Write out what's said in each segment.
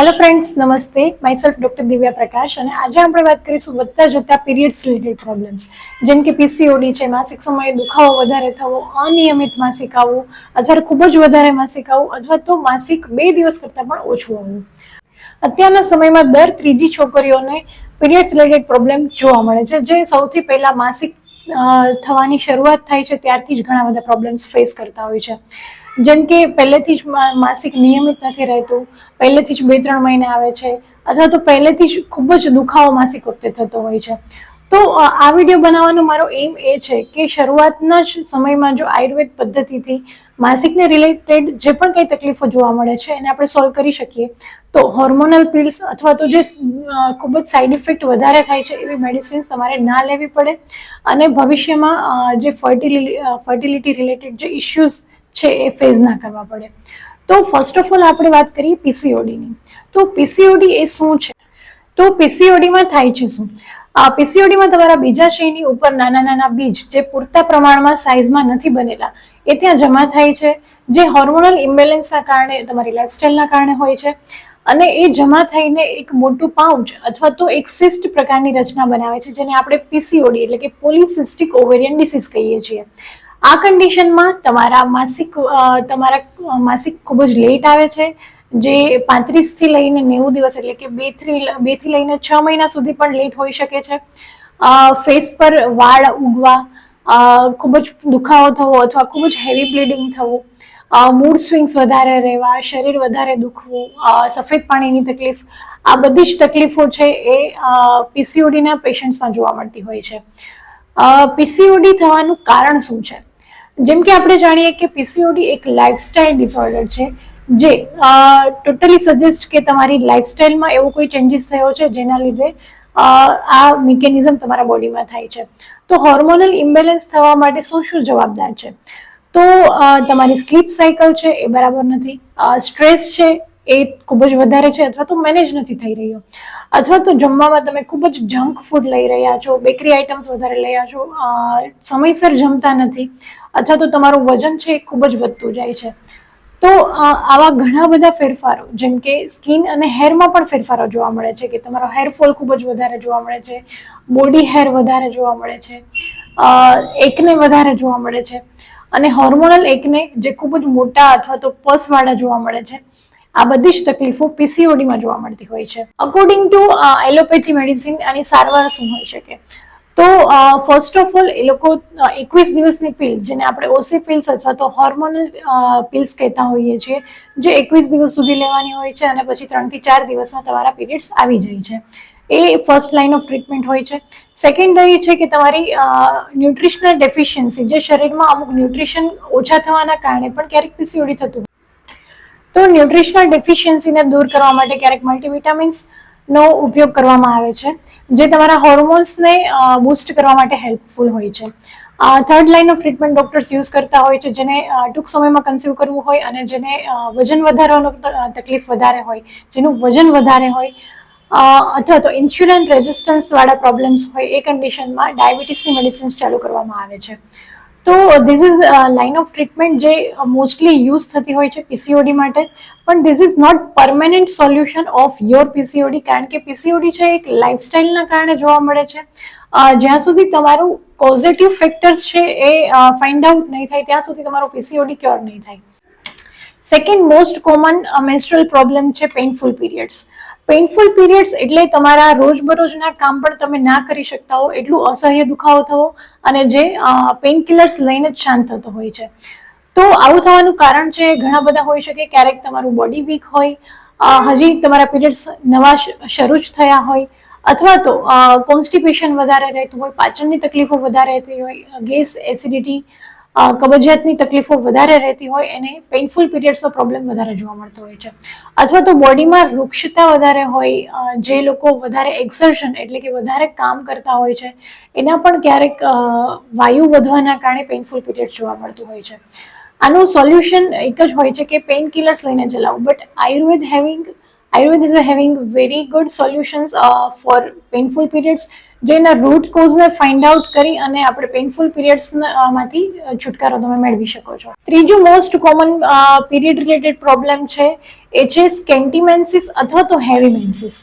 Hello friends namaste myself doctor Divya Prakash અને આજે આપણે વાત કરીશું વધતા જતા પીરિયડ્સ રિલેટેડ પ્રોબ્લેમ્સ જેમ કે પીસીઓડી છે માસિક સમયે દુખાવો વધારે થવો, અનિયમિત માસિક આવવું, અથવા ખૂબ જ વધારે માસિક આવવું, અથવા તો માસિક બે દિવસ કરતાં પણ ઓછું આવવું. અત્યારના સમયમાં દર ત્રીજી છોકરીઓને પીરિયડ્સ રિલેટેડ પ્રોબ્લેમ જોવા મળે છે, જે સૌથી પહેલા માસિક થવાની શરૂઆત થાય છે, ત્યારથી જ ઘણા બધા પ્રોબ્લેમ્સ ફેસ કરતા હોય છે. જેમ કે પહેલેથી જ માસિક નિયમિત નથી રહેતું, પહેલેથી જ બે ત્રણ મહિને આવે છે, અથવા તો પહેલેથી જ ખૂબ જ દુખાવો માસિક વખતે થતો હોય છે. તો આ વીડિયો બનાવવાનો મારો એમ એ છે કે શરૂઆતના જ સમયમાં જો આયુર્વેદ પદ્ધતિથી માસિકને રિલેટેડ જે પણ કંઈ તકલીફો જોવા મળે છે, એને આપણે સોલ્વ કરી શકીએ, તો હોર્મોનલ પિલ્સ અથવા તો જે ખૂબ જ સાઇડ ઇફેક્ટ વધારે થાય છે એવી મેડિસિન્સ તમારે ના લેવી પડે. અને ભવિષ્યમાં જે ફર્ટિલિટી ફર્ટિલિટી રિલેટેડ જે ઇશ્યુઝ છે એ ફેઝ ના કરવા પડે. તો ફર્સ્ટ ઓફ ઓલ આપણે વાત કરીએ પીસીઓડીની તો પીસીઓડી એ શું છે? તો પીસીઓડીમાં થાય છે શું? પીસીઓડીમાં તમારા બીજા બીજાશયની ઉપર નાના નાના બીજ જે પૂરતા પ્રમાણમાં સાઇઝમાં નથી બનેલા, એ ત્યાં જમા થાય છે. જે હોર્મોનલ ઇમ્બેલેન્સના કારણે, તમારી લાઇફસ્ટાઇલના કારણે હોય છે. અને એ જમા થઈને એક મોટું પાઉચ અથવા તો એક સિસ્ટ પ્રકારની રચના બનાવે છે, જેને આપણે પીસીઓડી એટલે કે પોલિસિસ્ટિક ઓવેરિયન ડિસીઝ કહીએ છીએ. આ કન્ડિશનમાં તમારા માસિક તમારા માસિક ખૂબ જ લેટ આવે છે. જે પાંત્રીસથી લઈને નેવું દિવસ એટલે કે બેથી બેથી લઈને છ મહિના સુધી પણ લેટ હોઈ શકે છે. ફેસ પર વાળ ઉગવા ખૂબ જ દુખાવો થવો અથવા ખૂબ જ હેવી બ્લીડિંગ થવું મૂડ સ્વિંગ્સ વધારે રહેવા, શરીર વધારે દુખવું સફેદ પાણીની તકલીફ, આ બધી જ તકલીફો છે એ પીસીઓડીના પેશન્ટ્સમાં જોવા મળતી હોય છે. પીસીઓડી થવાનું કારણ શું છે? જેમ કે આપણે જાણીએ કે પીસીઓડી એક લાઇફસ્ટાઇલ ડિસઓર્ડર છે, જે ટોટલી સજેસ્ટ કે તમારી લાઇફસ્ટાઇલમાં એવો કોઈ ચેન્જીસ થયો છે જેના લીધે આ મિકેનિઝમ તમારા બોડીમાં થાય છે. તો હોર્મોનલ ઇમ્બેલેન્સ થવા માટે શું શું જવાબદાર છે? તો તમારી સ્લીપ સાયકલ છે એ બરાબર નથી. સ્ટ્રેસ છે એ ખૂબ જ વધારે છે અથવા તો મેનેજ નથી થઈ રહ્યો. અથવા તો જમવામાં તમે ખૂબ જ જંક ફૂડ લઈ રહ્યા છો બેકરી આઇટમ્સ વધારે લઈ રહ્યા છો સમયસર જમતા નથી. અથવા તો તમારું વજન છે એ ખૂબ જ વધતું જાય છે. તો આવા ઘણા બધા ફેરફારો, જેમ કે સ્કિન અને હેરમાં પણ ફેરફારો જોવા મળે છે કે તમારો હેરફોલ ખૂબ જ વધારે જોવા મળે છે, બોડી હેર વધારે જોવા મળે છે એકને વધારે જોવા મળે છે અને હોર્મોનલ એકને જે ખૂબ જ મોટા અથવા તો પસવાળા જોવા મળે છે, આ બધી જ તકલીફો પીસીઓડીમાં જોવા મળતી હોય છે. અકોર્ડિંગ ટુ એલોપેથી મેડિસિન આની સારવાર શું હોઈ શકે? તો ફર્સ્ટ ઓફ ઓલ એ લોકો એકવીસ દિવસની પિલ જેને આપણે ઓસી પિલ્સ અથવા તો હોર્મોનલ પિલ્સ કહેતા હોઈએ છીએ, જે એકવીસ દિવસ સુધી લેવાની હોય છે અને પછી ત્રણથી ચાર દિવસમાં તમારા પીરિયડ્સ આવી જાય છે. એ ફર્સ્ટ લાઇન ઓફ ટ્રીટમેન્ટ હોય છે. સેકન્ડ એ છે કે તમારી ન્યુટ્રિશનલ ડેફિશિયન્સી જે શરીરમાં અમુક ન્યુટ્રિશન ઓછા થવાના કારણે પણ ક્યારેક પીસીઓડી થતું તો ન્યુટ્રિશનલ ડેફિશિયન્સીને દૂર કરવા માટે ક્યારેક મલ્ટીવિટામિન્સનો ઉપયોગ કરવામાં આવે છે. જે તમારા હોર્મોન્સને બૂસ્ટ કરવા માટે હેલ્પફુલ હોય છે. Third line of treatment doctors use કરતા હોય છે, જેને ટૂંક સમયમાં કન્સીવ કરવું હોય અને જેને વજન વધારવાનો તકલીફ વધારે હોય, જેનું વજન વધારે હોય અથવા તો ઇન્સ્યુલિન રેઝિસ્ટન્સ વાળા પ્રોબ્લેમ્સ હોય, એ કન્ડિશનમાં ડાયાબિટીસની મેડિસિન્સ ચાલુ કરવામાં આવે છે. તો this is line of treatment જે મોસ્ટલી યુઝ થતી હોય છે પીસીઓડી માટે. પણ this is not permanent solution of your PCOD કારણ કે પીસીઓડી છે એક લાઇફસ્ટાઇલના કારણે જોવા મળે છે. જ્યાં સુધી તમારું પોઝિટિવ ફેક્ટર્સ છે એ ફાઇન્ડ આઉટ નહીં થાય, ત્યાં સુધી તમારું પીસીઓડી ક્યોર નહીં થાય. Second most common menstrual problem છે પેઇનફુલ પીરિયડ્સ પેઇનફુલ પીરિયડ્સ એટલે તમારા રોજબરોજના કામ પણ તમે ના કરી શકતા હો, એટલું અસહ્ય દુખાવો થવો અને જે પેઇન કિલર્સ લઈને જ શાંત થતો હોય છે. તો આવું થવાનું કારણ છે, ઘણા બધા હોઈ શકે ક્યારેક તમારું બોડી વીક હોય હજી તમારા પીરિયડ્સ નવા શરૂ જ થયા હોય, અથવા તો કોન્સ્ટિપેશન વધારે રહેતું હોય, પાચનની તકલીફો વધારે રહેતી હોય, ગેસ એસિડિટી કબજિયાતની તકલીફો વધારે રહેતી હોય એને પેઇનફુલ પીરિયડ્સનો પ્રોબ્લેમ વધારે જોવા મળતો હોય છે. અથવા તો બોડીમાં વૃક્ષતા વધારે હોય જે લોકો વધારે એક્સર્શન એટલે કે વધારે કામ કરતા હોય છે, એના પણ ક્યારેક વાયુ વધવાના કારણે પેઇનફુલ પીરિયડ જોવા મળતું હોય છે. આનું સોલ્યુશન એક જ હોય છે કે પેઇન કિલર્સ લઈને ચલાવવું but Ayurveda having Ayurveda is having very good solutions for painful periods જે એના રૂટ કોઝને ફાઇન્ડ આઉટ કરી અને આપણે પેઇનફુલ પીરિયડ્સમાંથી છુટકારો તમે મેળવી શકો છો. ત્રીજું most common period related problem છે, એ છે સ્કેન્ટીમેન્સિસ અથવા તો હેવી મેન્સિસ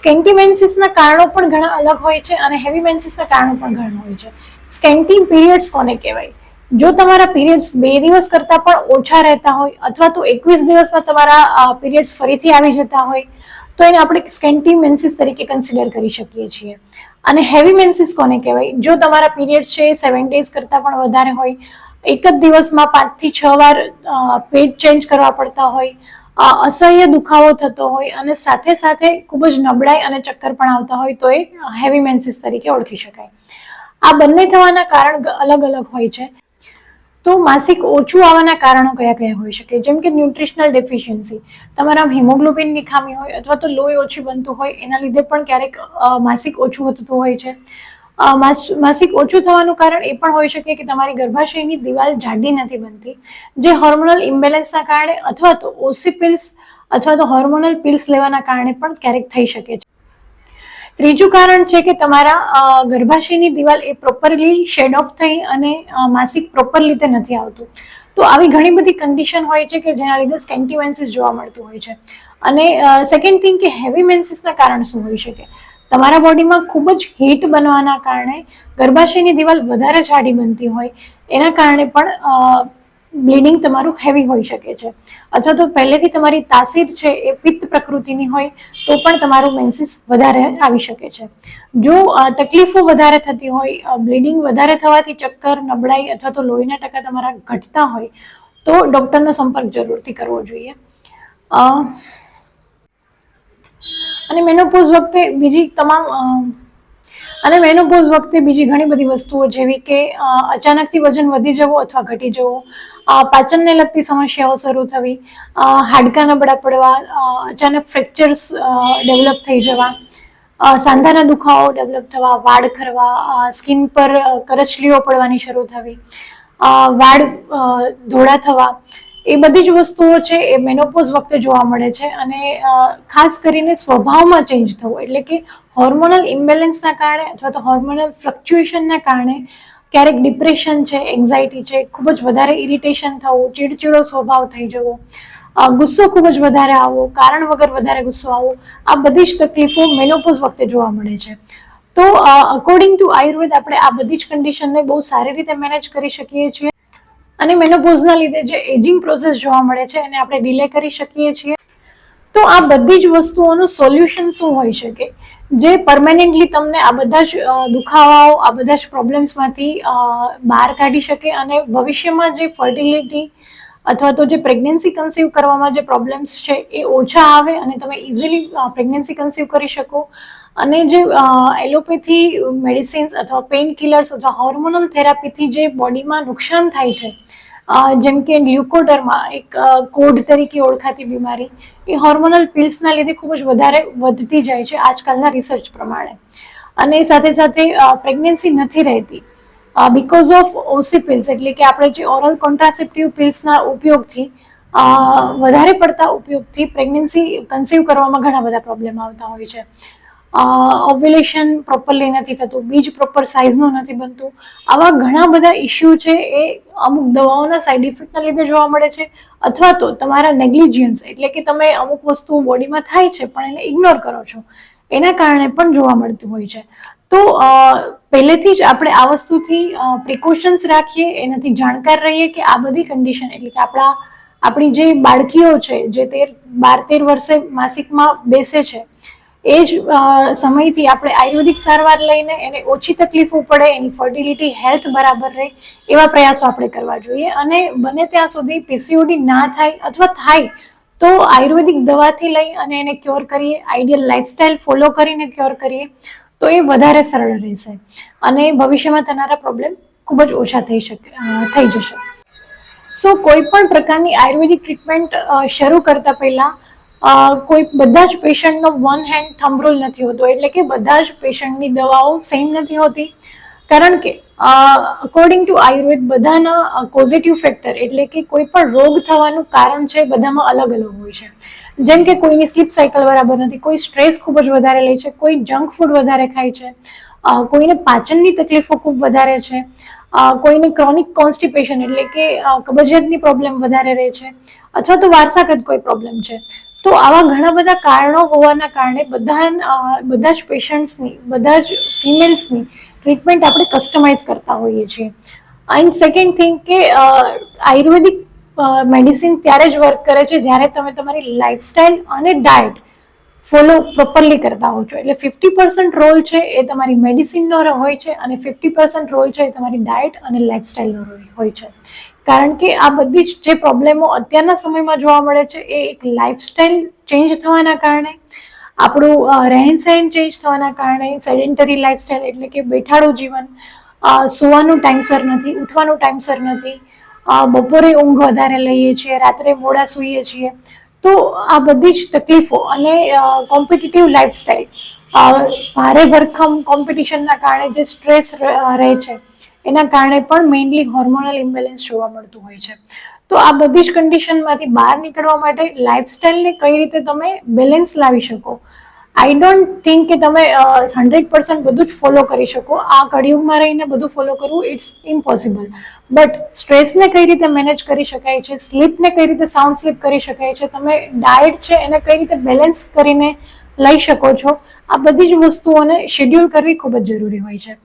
સ્કેન્ટીમેન્સિસના કારણો પણ ઘણા અલગ હોય છે અને હેવી મેન્સિસના કારણો પણ ઘણા હોય છે. સ્કેન્ટી પીરિયડ્સ કોને કહેવાય? જો તમારા પીરિયડ્સ બે દિવસ કરતાં પણ ઓછા રહેતા હોય અથવા તો એકવીસ દિવસમાં તમારા પીરિયડ્સ ફરીથી આવી જતા હોય, તો એને આપણે સ્કેન્ટી મેન્સિસ તરીકે કન્સિડર કરી શકીએ છીએ. અને હેવી મેન્સિસ કોને કહેવાય? જો તમારા પીરિયડ છે સેવન ડેઝ કરતાં પણ વધારે હોય, એક જ દિવસમાં પાંચથી છ વાર પેટ ચેન્જ કરવા પડતા હોય અસહ્ય દુખાવો થતો હોય અને સાથે સાથે ખૂબ જ નબળાઈ અને ચક્કર પણ આવતા હોય, તો એ હેવી મેન્સિસ તરીકે ઓળખી શકાય. આ બંને થવાના કારણ અલગ અલગ હોય છે. તો માસિક ઓછું આવવાના કારણો કયા કયા હોઈ શકે? જેમ કે ન્યુટ્રિશનલ ડેફિશિયન્સી તમારા હિમોગ્લોબિનની ખામી હોય અથવા તો લોહી ઓછું બનતું હોય, એના લીધે પણ ક્યારેક માસિક ઓછું થતું હોય છે. માસ- માસિક ઓછું થવાનું કારણ એ પણ હોઈ શકે કે તમારી ગર્ભાશયની દિવાલ જાડી નથી બનતી. જે હોર્મોનલ ઇમ્બેલેન્સના કારણે અથવા તો ઓસી પિલ્સ અથવા તો હોર્મોનલ પિલ્સ લેવાના કારણે પણ ક્યારેક થઈ શકે છે. ત્રીજું કારણ છે કે તમારા ગર્ભાશયની દિવાલ એ પ્રોપરલી શેડ ઓફ થઈ અને માસિક પ્રોપર રીતે નથી આવતું. તો આવી ઘણી બધી કન્ડિશન હોય છે કે જેના લીધે સ્કેન્ટીમેન્સિસ જોવા મળતું હોય છે. અને સેકન્ડ થિંગ કે હેવી મેન્સિસના કારણ શું હોઈ શકે? તમારા બોડીમાં ખૂબ જ હીટ બનવાના કારણે ગર્ભાશયની દિવાલ વધારે જાડી બનતી હોય. એના કારણે પણ બ્લીડિંગ તમારું હેવી હોઈ શકે છે. અથવા તો પહેલેથી તમારી તાસીર છે એ પિત્ત પ્રકૃતિની હોય, તો પણ તમારું મેન્સિસ વધારે આવી શકે છે. જો તકલીફો વધારે થતી હોય બ્લીડિંગ વધારે થવાથી ચક્કર, નબળાઈ અથવા તો લોહીના ટકા તમારા ઘટતા હોય, તો ડૉક્ટરનો સંપર્ક જરૂરથી કરવો જોઈએ. અને મેનોપોઝ વખતે બીજી તમામ અને મેનોપોઝ વખતે બીજી ઘણી બધી વસ્તુઓ, જેવી કે અચાનકથી વજન વધી જવું અથવા ઘટી જવું પાચનને લગતી સમસ્યાઓ શરૂ થવી હાડકા નબળા પડવા અચાનક ફ્રેક્ચર્સ ડેવલપ થઈ જવા સાંધાના દુખાવો ડેવલપ થવા, વાળ ખરવા સ્કિન પર કરચલીઓ પડવાની શરૂ થવી વાળ ધોળા થવા એ બધી જ વસ્તુઓ છે એ મેનોપોઝ વખતે જોવા મળે છે અને ખાસ કરીને સ્વભાવમાં ચેન્જ થવો. એટલે કે હોર્મોનલ ઇમ્બેલેન્સના કારણે અથવા તો હોર્મોનલ ફ્લક્ચ્યુએશનના કારણે ક્યારેક ડિપ્રેશન છે એન્ઝાયટી છે, ખૂબ જ વધારે ઇરિટેશન થવું, ચીડચીડો સ્વભાવ થઈ જવો ગુસ્સો ખૂબ જ વધારે આવવો, કારણ વગર વધારે ગુસ્સો આવવો, આ બધી જ તકલીફો મેનોપોઝ વખતે જોવા મળે છે. તો અકોર્ડિંગ ટુ આયુર્વેદ આપણે આ બધી જ કન્ડિશનને બહુ સારી રીતે મેનેજ કરી શકીએ છીએ. અને મેનોપોઝના લીધે જે એજિંગ પ્રોસેસ જોવા મળે છે, એને આપણે ડિલે કરી શકીએ છીએ. તો આ બધી જ વસ્તુઓનું સોલ્યુશન શું હોઈ શકે? જે પરમાનન્ટલી તમને આ બધા જ દુખાવાઓ, આ બધા જ પ્રોબ્લેમ્સમાંથી બહાર કાઢી શકે અને ભવિષ્યમાં જે ફર્ટિલિટી અથવા તો જે પ્રેગ્નન્સી કન્સીવ કરવામાં જે પ્રોબ્લેમ્સ છે, એ ઓછા આવે અને તમે ઇઝીલી પ્રેગ્નન્સી કન્સીવ કરી શકો. અને જે એલોપેથી મેડિસિન્સ અથવા પેઇન કિલર્સ અથવા હોર્મોનલ થેરાપીથી જે બોડીમાં નુકસાન થાય છે જેમ કે લ્યુકોડરમાં, એક કોડ તરીકે ઓળખાતી બીમારી, એ હોર્મોનલ પિલ્સના લીધે ખૂબ જ વધારે વધતી જાય છે આજકાલના રિસર્ચ પ્રમાણે. અને સાથે સાથે પ્રેગ્નન્સી નથી રહેતી બિકોઝ ઓફ ઓસી પિલ્સ એટલે કે આપણે જે ઓરલ કોન્ટ્રાસેપ્ટિવ પિલ્સના ઉપયોગથી વધારે પડતા ઉપયોગથી પ્રેગ્નન્સી કન્સીવ કરવામાં ઘણા બધા પ્રોબ્લેમ આવતા હોય છે. ઓવ્યુલેશન પ્રોપરલી નથી થતું, બીજ પ્રોપર સાઇઝનું નથી બનતું. આવા ઘણા બધા ઇસ્યુ છે એ અમુક દવાઓના સાઇડ ઇફેક્ટના લીધે જોવા મળે છે. અથવા તો તમારા નેગ્લિજિયન્સ એટલે કે તમે અમુક વસ્તુઓ બોડીમાં થાય છે, પણ એને ઇગ્નોર કરો છો. એના કારણે પણ જોવા મળતું હોય છે. તો પહેલેથી જ આપણે આ વસ્તુથી પ્રિકોશન્સ રાખીએ, એનાથી જાણકાર રહીએ કે આ બધી કન્ડિશન એટલે કે આપણા, આપણી જે બાળકીઓ છે, જે તેર, બાર તેર વર્ષે માસિકમાં બેસે છે એ જ સમયથી આપણે આયુર્વેદિક સારવાર લઈને એને ઓછી તકલીફો પડે, એની ફર્ટિલિટી હેલ્થ બરાબર રહે, એવા પ્રયાસો આપણે કરવા જોઈએ. અને બને ત્યાં સુધી પીસીઓડી ના થાય અથવા થાય, તો આયુર્વેદિક દવાથી લઈ અને એને ક્યોર કરીએ આઈડિયલ લાઇફસ્ટાઇલ ફોલો કરીને ક્યોર કરીએ, તો એ વધારે સરળ રહેશે. અને ભવિષ્યમાં થનારા પ્રોબ્લેમ ખૂબ જ ઓછા થઈ શકે થઈ જશે. સો કોઈ પણ પ્રકારની આયુર્વેદિક ટ્રીટમેન્ટ શરૂ કરતા પહેલા કોઈ બધા જ પેશન્ટનો વન હેન્ડ થંબરોલ નથી હોતો, એટલે કે બધા જ પેશન્ટની દવાઓ સેમ નથી હોતી. કારણ કે અકોર્ડિંગ ટુ આયુર્વેદ બધાના પોઝિટિવ ફેક્ટર એટલે કે કોઈ પણ રોગ થવાનું કારણ છે બધામાં અલગ અલગ હોય છે. જેમ કે કોઈની સ્લીપ સાયકલ બરાબર નથી, કોઈ સ્ટ્રેસ ખૂબ જ વધારે લે છે, કોઈ જંક ફૂડ વધારે ખાય છે કોઈને પાચનની તકલીફો ખૂબ વધારે છે કોઈને ક્રોનિક કોન્સ્ટિપેશન એટલે કે કબજિયાતની પ્રોબ્લેમ વધારે રહે છે, અથવા તો વારસાગત કોઈ પ્રોબ્લેમ છે. તો આવા ઘણા બધા કારણો હોવાના કારણે બધા બધા જ પેશન્ટ્સની, બધા જ ફિમેલ્સની ટ્રીટમેન્ટ આપણે કસ્ટમાઇઝ કરતા હોઈએ છીએ. એન્ડ સેકન્ડ થિંગ કે આયુર્વેદિક મેડિસિન ત્યારે જ વર્ક કરે છે જ્યારે તમે તમારી લાઇફસ્ટાઇલ અને ડાયટ ફોલો પ્રોપરલી કરતા હો છો. એટલે ફિફ્ટી પર્સન્ટ રોલ છે એ તમારી મેડિસિનનો હોય છે અને ફિફ્ટી પર્સન્ટ રોલ છે એ તમારી ડાયટ અને લાઇફસ્ટાઇલનો હોય છે. કારણ કે આ બધી જ જે પ્રોબ્લેમો અત્યારના સમયમાં જોવા મળે છે, એ એક લાઇફસ્ટાઇલ ચેન્જ થવાના કારણે, આપણું રહેન સહેન ચેન્જ થવાના કારણે સેડેન્ટરી લાઇફસ્ટાઇલ એટલે કે બેઠાડું જીવન સુવાનું ટાઈમસર નથી, ઉઠવાનું ટાઈમસર નથી બપોરે ઊંઘ વધારે લઈએ છીએ, રાત્રે મોડા સૂઈએ છીએ, તો આ બધી જ તકલીફો અને કોમ્પિટિટિવ લાઈફસ્ટાઈલ ભારે ભરખમ કોમ્પિટિશનના કારણે જે સ્ટ્રેસ રહે છે એના કારણે પણ મેઇનલી હોર્મોનલ ઇમ્બેલેન્સ જોવા મળતું હોય છે. તો આ બધી જ કન્ડિશનમાંથી બહાર નીકળવા માટે લાઈફસ્ટાઈલને કઈ રીતે તમે બેલેન્સ લાવી શકો? આઈ ડોન્ટ થિંક કે તમે હંડ્રેડ પર્સન્ટ બધું જ ફોલો કરી શકો. આ કળિયુગમાં રહીને બધું ફોલો કરવું ઇટ્સ ઇમ્પોસિબલ બટ સ્ટ્રેસને કઈ રીતે મેનેજ કરી શકાય છે? સ્લીપને કઈ રીતે સાઉન્ડ સ્લીપ કરી શકાય છે? તમે ડાયટ છે એને કઈ રીતે બેલેન્સ કરીને લઈ શકો છો? આ બધી જ વસ્તુઓને શેડ્યુલ કરવી ખૂબ જ જરૂરી હોય છે.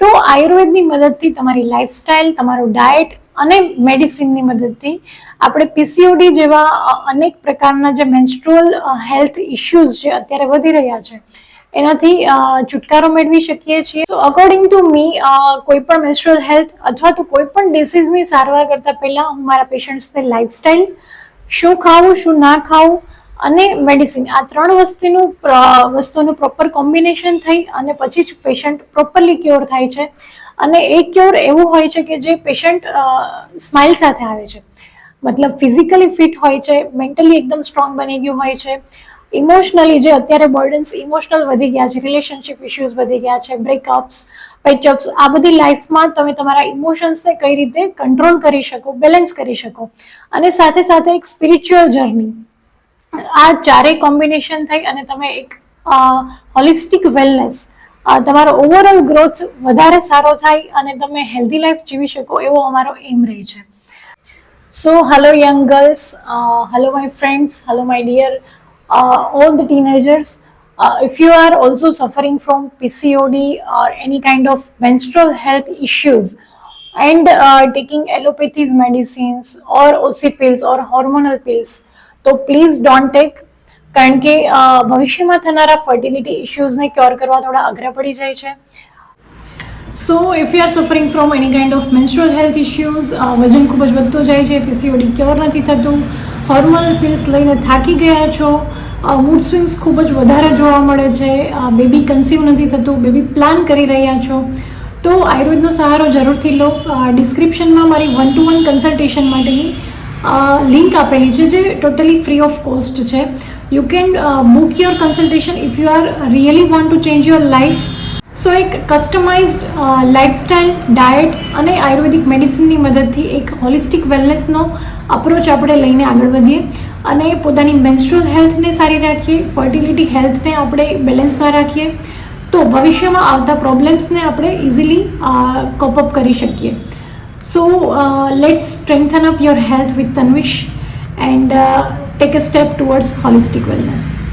તો આયુર્વેદની મદદથી તમારી લાઈફસ્ટાઈલ તમારું ડાયટ અને મેડિસિનની મદદથી આપણે પીસીઓડી જેવા અનેક પ્રકારના જે મેન્સ્ટ્રુઅલ હેલ્થ ઇશ્યુઝ જે અત્યારે વધી રહ્યા છે, એનાથી છુટકારો મેળવી શકીએ છીએ. તો અકોર્ડિંગ ટુ મી કોઈ પણ મેન્સ્ટ્રુઅલ હેલ્થ અથવા તો કોઈ પણ ડિસીઝની સારવાર કરતાં પહેલાં હું મારા પેશન્ટ્સને લાઈફસ્ટાઈલ શું ખાવું, શું ના ખાવું અને મેડિસિન આ ત્રણ વસ્તુનું વસ્તુનું પ્રોપર કોમ્બિનેશન થઈ અને પછી જ પેશન્ટ પ્રોપરલી ક્યોર થાય છે. અને એ ક્યોર એવું હોય છે કે જે પેશન્ટ સ્માઇલ સાથે આવે છે. મતલબ ફિઝિકલી ફિટ હોય છે મેન્ટલી એકદમ સ્ટ્રોંગ બની ગયું હોય છે. ઇમોશનલી જે અત્યારે બર્ડન્સ ઇમોશનલ વધી ગયા છે રિલેશનશિપ ઇશ્યુઝ વધી ગયા છે બ્રેકઅપ્સ પેચઅપ્સ આ બધી લાઈફમાં તમે તમારા ઇમોશન્સને કઈ રીતે કંટ્રોલ કરી શકો બેલેન્સ કરી શકો. અને સાથે સાથે એક સ્પિરિચ્યુઅલ જર્ની આ ચારેય કોમ્બિનેશન થઈ અને તમે એક હોલિસ્ટિક વેલનેસ તમારો ઓવરઓલ ગ્રોથ વધારે સારો થાય અને તમે હેલ્ધી લાઈફ જીવી શકો એવો અમારો એમ રહે છે so hello young girls uh, hello my friends hello my dear uh, all the teenagers uh, if you are also suffering from pcod or any kind of menstrual health issues and uh, taking allopathies medicines or oc તો please don't take કારણ કે ભવિષ્યમાં થનારા fertility ઇશ્યુઝને cure કરવા થોડા અઘરા પડી જાય છે. So if you are suffering from any kind of menstrual health issues વજન ખૂબ જ વધતું જાય છે પીસીઓડી ક્યોર નથી થતું હોર્મોનલ પિલ્સ લઈને થાકી ગયા છો મૂડ સ્વિંગ્સ ખૂબ જ વધારે જોવા મળે છે બેબી કન્સીવ નથી થતું બેબી પ્લાન કરી રહ્યા છો, તો આયુર્વેદનો સહારો જરૂરથી લો. ડિસ્ક્રિપ્શનમાં મારી વન ટુ વન કન્સલ્ટેશન માટેની લિંક આપેલી છે જે ટોટલી ફ્રી ઓફ કોસ્ટ છે. You can book your consultation if you are really want to change your life so એક કસ્ટમાઇઝડ લાઇફસ્ટાઇલ ડાયટ અને આયુર્વેદિક મેડિસિનની મદદથી એક હોલિસ્ટિક વેલનેસનો અપ્રોચ આપણે લઈને આગળ વધીએ અને પોતાની મેન્સ્ટ્રુઅલ હેલ્થને સારી રાખીએ ફર્ટિલિટી હેલ્થને આપણે બેલેન્સમાં રાખીએ, તો ભવિષ્યમાં આવતા પ્રોબ્લેમ્સને આપણે ઇઝીલી કોપઅપ કરી શકીએ. So uh, let's strengthen up your health with Tanvish and uh, take a step towards holistic wellness.